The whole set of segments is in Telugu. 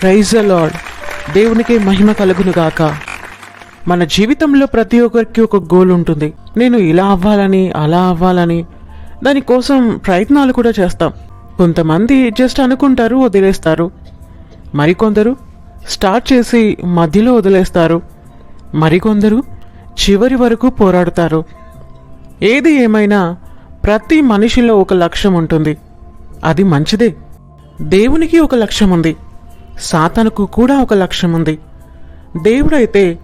ప్రైజ్ లార్డ్ దేవునికి మహిమ కలుగునుగాక. మన జీవితంలో ప్రతి ఒక్కరికి ఒక గోల్ ఉంటుంది. నేను ఇలా అవ్వాలని అలా అవ్వాలని. దానికోసం ప్రయత్నాలు కూడా చేస్తాం. కొంతమంది జస్ట్ అనుకుంటారు వదిలేస్తారు. మరికొందరు స్టార్ట్ చేసి మధ్యలో వదిలేస్తారు. మరికొందరు చివరి వరకు పోరాడతారు. ఏది ఏమైనా ప్రతి మనిషిలో ఒక లక్ష్యం ఉంటుంది. అది మంచిదే. దేవునికి ఒక లక్ష్యం ఉంది. సాతనుకు కూడా ఒక లక్ష్యం ఉంది దేవుడైతే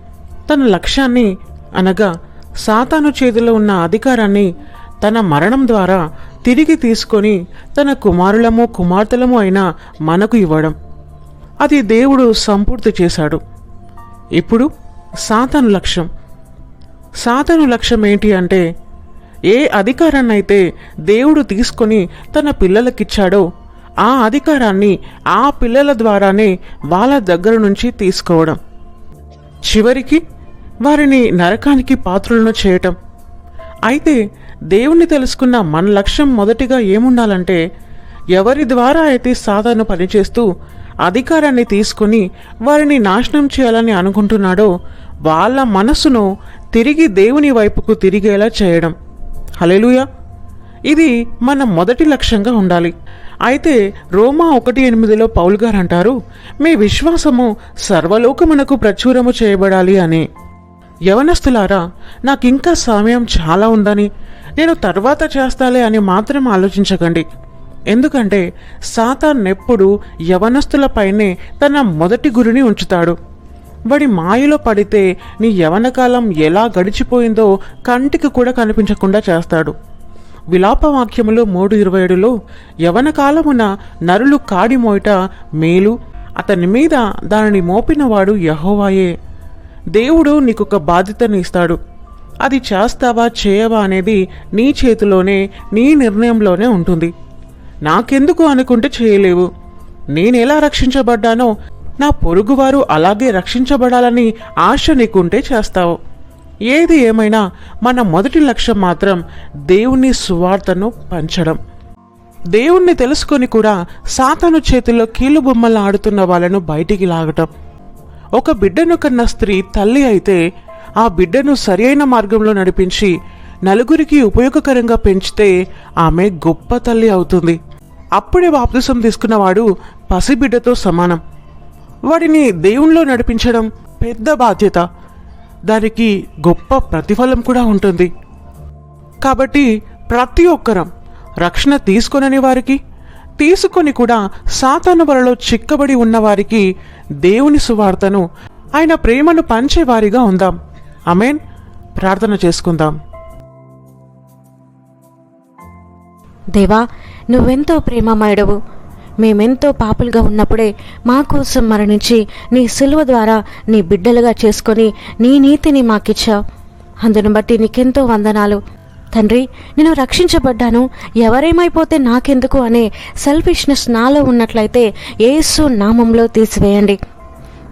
తన లక్ష్యాన్ని అనగా సాతాను చేతిలో ఉన్న అధికారాన్ని తన మరణం ద్వారా తిరిగి తీసుకొని తన కుమారులము కుమార్తెలము అయిన మనకు ఇవ్వడం. అది దేవుడు సంపూర్తి చేశాడు. ఇప్పుడు సాతను లక్ష్యం. సాతను లక్ష్యం ఏంటి అంటే ఏ అధికారాన్నైతే దేవుడు తీసుకొని తన పిల్లలకిచ్చాడో ఆ అధికారాన్ని ఆ పిల్లల ద్వారానే వాళ్ళ దగ్గర నుంచి తీసుకోవడం. చివరికి వారిని నరకానికి పాత్రులను చేయటం. అయితే దేవుణ్ణి తెలుసుకున్న మన లక్ష్యం మొదటిగా ఏముండాలంటే ఎవరి ద్వారా అయితే సాధన పనిచేస్తూ అధికారాన్ని తీసుకుని వారిని నాశనం చేయాలని అనుకుంటున్నాడో వాళ్ళ మనసును తిరిగి దేవుని వైపుకు తిరిగేలా చేయడం. హలెలుయా ఇది మన మొదటి లక్ష్యంగా ఉండాలి. అయితే రోమా ఒకటి ఎనిమిదిలో పౌల్ గారు అంటారు మీ విశ్వాసము సర్వలోకమునకు ప్రచురము చేయబడాలి అని. యవనస్తులారా నాకింకా సమయం చాలా ఉందని నేను తర్వాత చేస్తాలే అని మాత్రం ఆలోచించకండి. ఎందుకంటే సాతాన్ ఎప్పుడు యవనస్తులపైనే తన మొదటి గురిని ఉంచుతాడు. వాడి మాయలో పడితే నీ యవనకాలం ఎలా గడిచిపోయిందో కంటికి కూడా కనిపించకుండా చేస్తాడు. విలాపవాక్యములు మూడు ఇరవై ఏడులో యవన కాలమున నరులు కాడి మోయట మేలు అతని మీద దానిని మోపినవాడు యహోవాయే. దేవుడు నీకొక బాధ్యతని ఇస్తాడు. అది చేస్తావా చేయవా అనేది నీ చేతిలోనే నీ నిర్ణయంలోనే ఉంటుంది. నాకెందుకు అనుకుంటే చేయలేవు. నేనెలా రక్షించబడ్డానో నా పొరుగువారు అలాగే రక్షించబడాలని ఆశ నీకుంటే చేస్తావు. ఏది ఏమైనా మన మొదటి లక్ష్యం మాత్రం దేవుని సువార్తను పంచడం. దేవుణ్ణి తెలుసుకొని కూడా సాతాను చేతిలో కీలుబొమ్మలు ఆడుతున్న వాళ్ళను బయటికి లాగటం. ఒక బిడ్డను కన్న స్త్రీ తల్లి అయితే ఆ బిడ్డను సరియైన మార్గంలో నడిపించి నలుగురికి ఉపయోగకరంగా పెంచితే ఆమె గొప్ప తల్లి అవుతుంది. అప్పుడే బాప్తిసం తీసుకున్నవాడు పసిబిడ్డతో సమానం. వాడిని దేవుణ్ణిలో నడిపించడం పెద్ద బాధ్యత. దానికి గొప్ప ప్రతిఫలం కూడా ఉంటుంది. కాబట్టి ప్రతి ఒక్కరం రక్షణ తీసుకొనని వారికి తీసుకొని కూడా సాతాను వలలో చిక్కబడి ఉన్నవారికి దేవుని సువార్తను ఆయన ప్రేమను పంచేవారిగా ఉందాం. అమేన్ ప్రార్థన చేసుకుందాం. దేవా నువ్వెంతో ప్రేమమయుడవు. మేమెంతో పాపులుగా ఉన్నప్పుడే మా కోసం మరణించి నీ సిలువ ద్వారా నీ బిడ్డలుగా చేసుకొని నీ నీతిని మాకిచ్చావు. అందును బట్టి నీకెంతో వందనాలు. తండ్రి నేను రక్షించబడ్డాను. ఎవరేమైపోతే నాకెందుకు అనే సెల్ఫిష్నెస్ నాలో ఉన్నట్లయితే ఏసు నామంలో తీసివేయండి.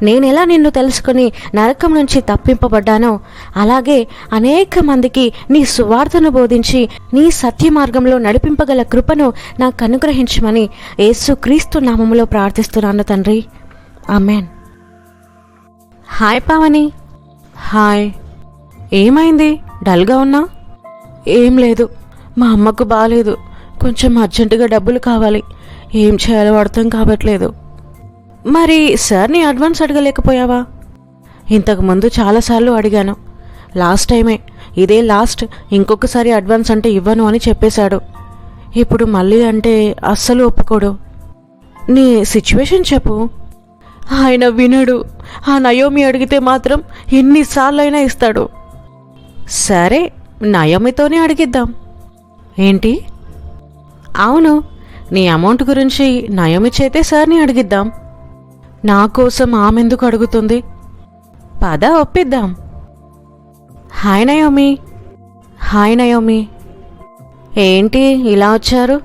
నేనెలా నిన్ను తెలుసుకుని నరకం నుంచి తప్పింపబడ్డానో అలాగే అనేక మందికి నీ సువార్తను బోధించి నీ సత్య మార్గంలో నడిపింపగల కృపను నాకు అనుగ్రహించమని యేసు క్రీస్తు నామములో ప్రార్థిస్తున్నాను తండ్రి. Amen hi Pavani. హాయ్. ఏమైంది? డల్గా ఉన్నా? ఏం లేదు. మా అమ్మకు బాగాలేదు కొంచెం అర్జెంటుగా డబ్బులు కావాలి. ఏం చేయాలో అర్థం కావట్లేదు. మరి సార్ని అడ్వాన్స్ అడగలేకపోయావా? ఇంతకు ముందు చాలాసార్లు అడిగాను. లాస్ట్ టైమే ఇదే లాస్ట్ ఇంకొకసారి అడ్వాన్స్ అంటే ఇవ్వను అని చెప్పేశాడు. ఇప్పుడు మళ్ళీ అంటే అస్సలు ఒప్పుకోడు. నీ సిచ్యువేషన్ చెప్పు. ఆయన వినడు. ఆ నయోమి అడిగితే మాత్రం ఎన్నిసార్లైనా ఇస్తాడు. సరే నయోమితోనే అడిగిద్దాం. ఏంటి? అవును నీ అమౌంట్ గురించి నయోమి చేతే సార్ని అడిగిద్దాం. నా కోసం ఆమెందుకు అడుగుతుంది? పద ఒప్పిద్దాం. Hi Naomi. Hi Naomi. ఏంటి ఇలా వచ్చారు?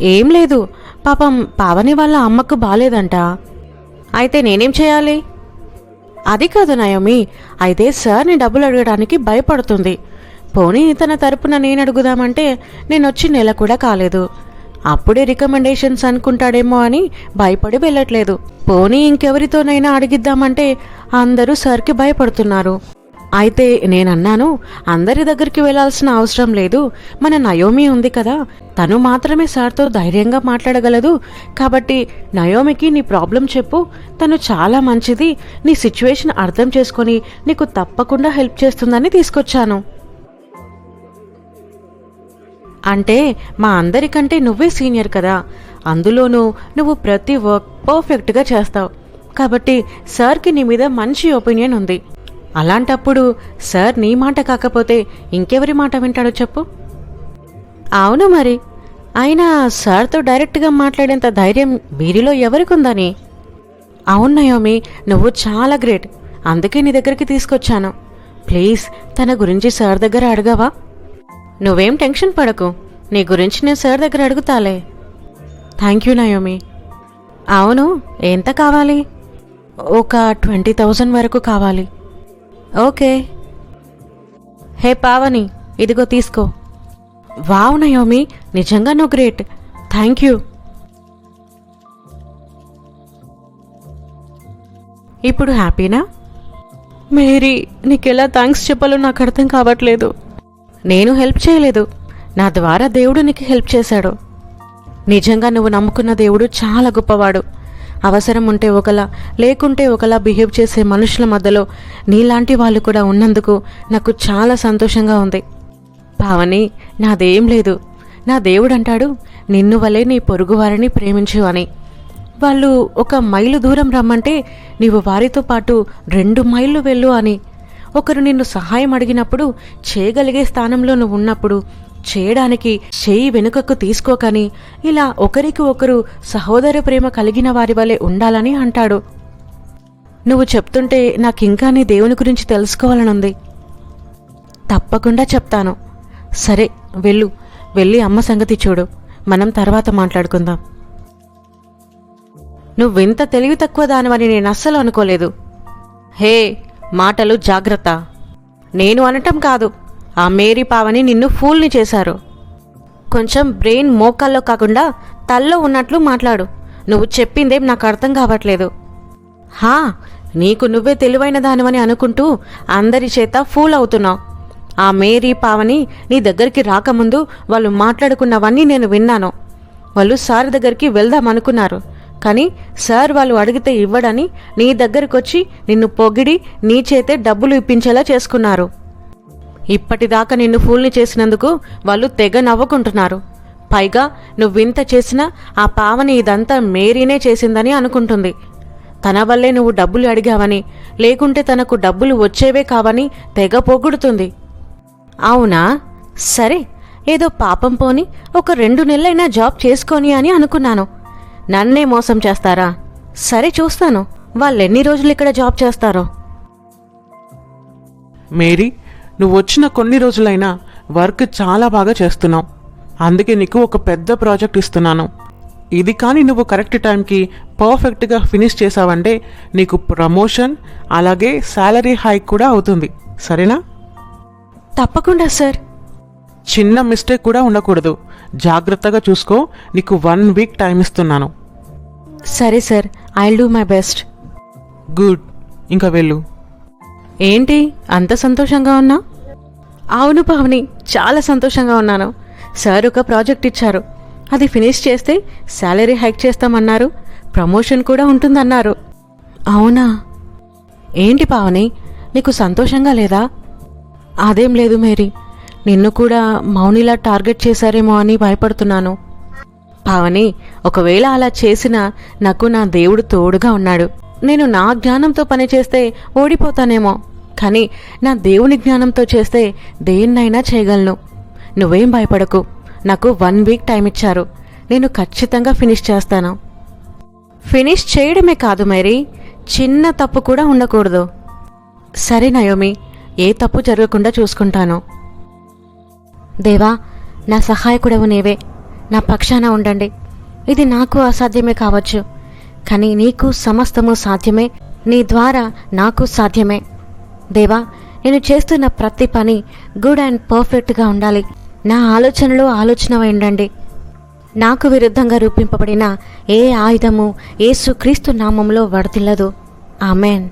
ఏం లేదు పాపం పావని వాళ్ళ అమ్మకు బాలేదంట. అయితే నేనేం చేయాలి? అది కాదు నయోమి అయితే సార్ని డబ్బులు అడగడానికి భయపడుతుంది. పోనీ తన తరపున నేను అడుగుదామంటే నేను వచ్చి నెల కూడా కాలేదు. అప్పుడే రికమెండేషన్స్ అనుకుంటాడేమో అని భయపడి వెళ్ళట్లేదు. పోనీ ఇంకెవరితోనైనా అడిగిద్దామంటే అందరూ సార్కి భయపడుతున్నారు. అయితే నేనన్నాను అందరి దగ్గరికి వెళ్ళాల్సిన అవసరం లేదు. మన నయోమి ఉంది కదా. తను మాత్రమే సార్తో ధైర్యంగా మాట్లాడగలదు. కాబట్టి నయోమికి నీ ప్రాబ్లం చెప్పు. తను చాలా మంచిది. నీ సిచ్యువేషన్ అర్థం చేసుకొని నీకు తప్పకుండా హెల్ప్ చేస్తుందని తీసుకొచ్చాను. అంటే మా అందరికంటే నువ్వే సీనియర్ కదా. అందులోనూ నువ్వు ప్రతి వర్క్ పర్ఫెక్ట్గా చేస్తావు. కాబట్టి సార్కి నీ మీద మంచి ఒపీనియన్ ఉంది. అలాంటప్పుడు సార్ నీ మాట కాకపోతే ఇంకెవరి మాట వింటాడో చెప్పు. అవును మరి. అయినా సార్తో డైరెక్ట్గా మాట్లాడేంత ధైర్యం వీరిలో ఎవరికుందని? అవును నయోమి నువ్వు చాలా గ్రేట్. అందుకే నీ దగ్గరికి తీసుకొచ్చాను. ప్లీజ్ తన గురించి సార్ దగ్గర అడగవా? నువ్వేం టెన్షన్ పడకు. నీ గురించి నేను సార్ దగ్గర అడుగుతాలే. Thank you Naomi. అవును ఎంత కావాలి? ఒక ట్వంటీ థౌజండ్ వరకు కావాలి. ఓకే. హే పావని ఇదిగో తీసుకో. వావ్ నయోమి నిజంగా నువ్వు గ్రేట్. Thank you. ఇప్పుడు హ్యాపీనా? మేరీ నీకెలా థ్యాంక్స్ చెప్పాలో నాకు అర్థం కావట్లేదు. నేను హెల్ప్ చేయలేదు. నా ద్వారా దేవుడు నీకు హెల్ప్ చేశాడు. నిజంగా నువ్వు నమ్ముకున్న దేవుడు చాలా గొప్పవాడు. అవసరం ఉంటే ఒకలా లేకుంటే ఒకలా బిహేవ్ చేసే మనుషుల మధ్యలో నీలాంటి వాళ్ళు కూడా ఉన్నందుకు నాకు చాలా సంతోషంగా ఉంది. పావని నాదేం లేదు. నా దేవుడు అంటాడు నిన్ను వలే నీ పొరుగువారిని ప్రేమించు అని. వాళ్ళు ఒక మైలు దూరం రమ్మంటే నీవు వారితో పాటు రెండు మైళ్ళు వెళ్ళు అని. ఒకరు నిన్ను సహాయం అడిగినప్పుడు చేయగలిగే స్థానంలో నువ్వు ఉన్నప్పుడు చేయడానికి చేయి వెనుకకు తీసుకోకని ఇలా ఒకరికి ఒకరు సహోదర ప్రేమ కలిగిన వారి వలె ఉండాలని అంటాడు. నువ్వు చెప్తుంటే నాకింకా నీ దేవుని గురించి తెలుసుకోవాలనుంది. తప్పకుండా చెప్తాను. సరే వెళ్ళు. వెళ్ళి అమ్మ సంగతి చూడు. మనం తర్వాత మాట్లాడుకుందాం. నువ్వెంత తెలివి తక్కువ దానివని నేను అస్సలు అనుకోలేదు. హే మాటలు జాగ్రత్త. నేను అనటం కాదు. ఆ మేరీ పావని నిన్ను ఫూల్ని చేశారు. కొంచెం బ్రెయిన్ మోకాల్లో కాకుండా తల్లో ఉన్నట్లు మాట్లాడు. నువ్వు చెప్పిందేం నాకు అర్థం కావట్లేదు. హా నీకు నువ్వే తెలివైన దానివని అనుకుంటూ అందరి చేత ఫూల్ అవుతున్నావు. ఆ మేరీ పావని నీ దగ్గరికి రాకముందు వాళ్ళు మాట్లాడుకున్నవన్నీ నేను విన్నాను. వాళ్ళు సార్ దగ్గరికి వెళ్దాం అనుకున్నారు. కానీ సార్ వాళ్ళు అడిగితే ఇవ్వడని నీ దగ్గరకొచ్చి నిన్ను పొగిడి నీ చేతే డబ్బులు ఇప్పించేలా చేసుకున్నారు. ఇప్పటిదాకా నిన్ను ఫూల్ని చేసినందుకు వాళ్ళు తెగ నవ్వుకుంటున్నారు. పైగా నువ్వింత చేసినా ఆ పావని ఇదంతా మేరీనే చేసిందని అనుకుంటుంది. తన వల్లే నువ్వు డబ్బులు అడిగావని లేకుంటే తనకు డబ్బులు వచ్చేవే కావని తెగ పొగుడుతుంది. అవునా? సరే ఏదో పాపం పోని ఒక రెండు నెలలైనా జాబ్ చేసుకొని అని అనుకున్నాను. నన్నే మోసం చేస్తారా? సరే చూస్తాను. వాళ్ళెన్ని రోజులు ఇక్కడ జాబ్ చేస్తారో. మేరీ నువ్వు వచ్చిన కొన్ని రోజులైనా వర్క్ చాలా బాగా చేస్తున్నావు. అందుకే నీకు ఒక పెద్ద ప్రాజెక్ట్ ఇస్తున్నాను. ఇది కానీ నువ్వు కరెక్ట్ టైంకి పర్ఫెక్ట్గా ఫినిష్ చేసావంటే నీకు ప్రమోషన్ అలాగే శాలరీ హైక్ కూడా అవుతుంది. సరేనా? తప్పకుండా సార్. చిన్న మిస్టేక్ కూడా ఉండకూడదు. జాగ్రత్తగా చూసుకో. నీకు వన్ వీక్ టైం ఇస్తున్నాను. సరే sir. I'll do my best good ఇంకా వెళ్ళు. ఏంటి? అంత సంతోషంగా ఉన్నా? అవును పావని. చాలా సంతోషంగా ఉన్నాను. సార్ ఒక ప్రాజెక్ట్ ఇచ్చారు. అది ఫినిష్ చేస్తే శాలరీ హైక్ చేస్తామన్నారు. ప్రమోషన్ కూడా ఉంటుందన్నారు. అవునా? ఏంటి పావని? నీకు సంతోషంగా లేదా? అదేం లేదు మేరీ. నిన్ను కూడా మౌనిలా టార్గెట్ చేశారేమో అని భయపడుతున్నాను. పావని ఒకవేళ అలా చేసినా నాకు నా దేవుడు తోడుగా ఉన్నాడు. నేను నా జ్ఞానంతో పనిచేస్తే ఓడిపోతానేమో. కానీ నా దేవుని జ్ఞానంతో చేస్తే దేన్నైనా చేయగలను. నువ్వేం భయపడకు. నాకు వన్ వీక్ టైం ఇచ్చారు. నేను ఖచ్చితంగా ఫినిష్ చేస్తాను. ఫినిష్ చేయడమే కాదు మేరీ. చిన్న తప్పు కూడా ఉండకూడదు. సరే నయోమి ఏ తప్పు జరగకుండా చూసుకుంటాను. దేవా నా సహాయకుడవు నీవే. నా పక్షాన ఉండండి. ఇది నాకు అసాధ్యమే కావచ్చు. కానీ నీకు సమస్తము సాధ్యమే. నీ ద్వారా నాకు సాధ్యమే. దేవా నేను చేస్తున్న ప్రతి పని గుడ్ అండ్ పర్ఫెక్ట్గా ఉండాలి. నా ఆలోచనలో ఆలోచన ఉండండి. నాకు విరుద్ధంగా రూపింపబడిన ఏ ఆయుధము ఏసుక్రీస్తు నామంలో వడతిల్లదు ఆమెన్.